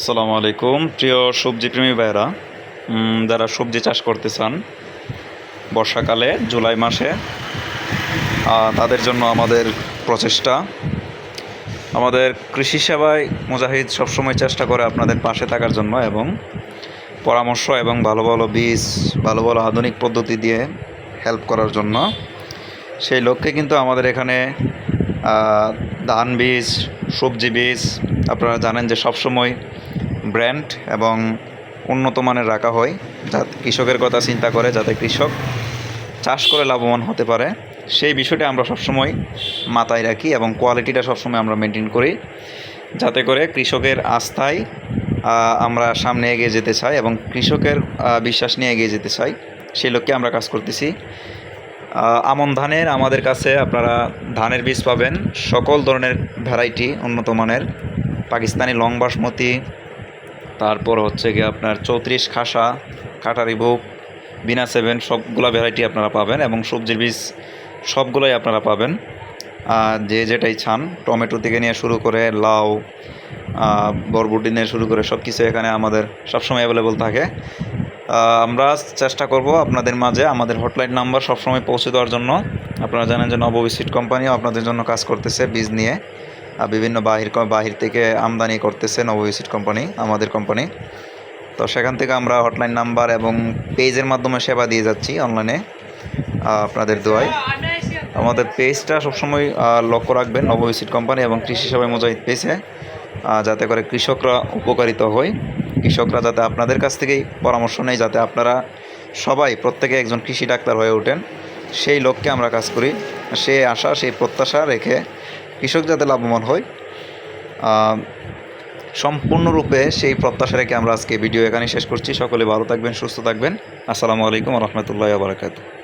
আসসালামু আলাইকুম। প্রিয় সবজি প্রেমী ভাইরা যারা সবজি চাষ করতে চান, বর্ষাকালে, জুলাই মাসে তাদের জন্য আমাদের প্রচেষ্টা। আমাদের কৃষি সেবায় মুজাহিদ সবসময় চেষ্টা করে আপনাদের পাশে থাকার জন্য এবং পরামর্শ এবং ভালো ভালো বীজ, ভালো ভালো আধুনিক পদ্ধতি দিয়ে হেল্প করার জন্য। সেই লক্ষ্যে কিন্তু আমাদের এখানে ধান বীজ, সবজি বীজ, আপনারা জানেন যে সবসময় ব্র্যান্ড এবং উন্নত মানের রাখা হয়। যা কৃষকের কথা চিন্তা করে, যাতে কৃষক চাষ করে লাভবান হতে পারে। সেই বিষয়টা আমরা সবসময় মাথায় রাখি এবং কোয়ালিটিটা সবসময় আমরা মেনটেন করি। যাতে করে কৃষকের আস্থায় আমরা সামনে এগিয়ে যেতে চাই এবং কৃষকের বিশ্বাস নিয়ে এগিয়ে যেতে চাই। সেই লক্ষ্যে আমরা কাজ করতেছি। আমন ধানের আমাদের কাছে আপনারা ধানের বীজ পাবেন। সকল ধরনের ভ্যারাইটি উন্নত মানের। পাকিস্তানি লং বাসমতি, তারপর হচ্ছে গিয়ে আপনার চৌত্রিশ খাসা, কাটারি বুক বিনা সেভেন সবগুলো ভ্যারাইটি আপনারা পাবেন এবং সবজির বীজ সবগুলোই আপনারা পাবেন। যে যেটাই চান, টমেটো থেকে নিয়ে শুরু করে লাউ বরবটি নিয়ে শুরু করে সব কিছু এখানে আমাদের সবসময় অ্যাভেলেবল থাকে। আমরা চেষ্টা করব আপনাদের মাঝে আমাদের হটলাইন নাম্বার সবসময় পৌঁছে দেওয়ার জন্য। আপনারা জানেন যে নববিসিট কোম্পানিও আপনাদের জন্য কাজ করতেছে বীজ নিয়ে। আর বিভিন্ন বাহির বাহির থেকে আমদানি করতেছে নববিসিট কোম্পানি আমাদের কোম্পানি তো সেখান থেকে আমরা হটলাইন নাম্বার এবং পেজের মাধ্যমে সেবা দিয়ে যাচ্ছি অনলাইনে আপনাদের দোয়ায়। আমাদের পেজটা সবসময় লক্ষ্য রাখবেন নববিসিট কোম্পানি এবং কৃষি সেবায় মুজাহিদ পেজে যাতে করে কৃষকরা উপকারিত হয়। কৃষকরা যাতে আপনাদের কাছ থেকেই পরামর্শ নেয় যাতে আপনারা সবাই প্রত্যেকে একজন কৃষি ডাক্তার হয়ে ওঠেন, সেই লক্ষ্যে আমরা কাজ করি। সে আশা, সেই প্রত্যাশা রেখে কৃষক যাতে লাভবান হয় সম্পূর্ণরূপে সেই প্রত্যাশা রেখে আমরা আজকে ভিডিও এখানে শেষ করছি। সকলে ভালো থাকবেন, সুস্থ থাকবেন। আসসালামু আলাইকুম রহমতুল্লাহ বারাকাতু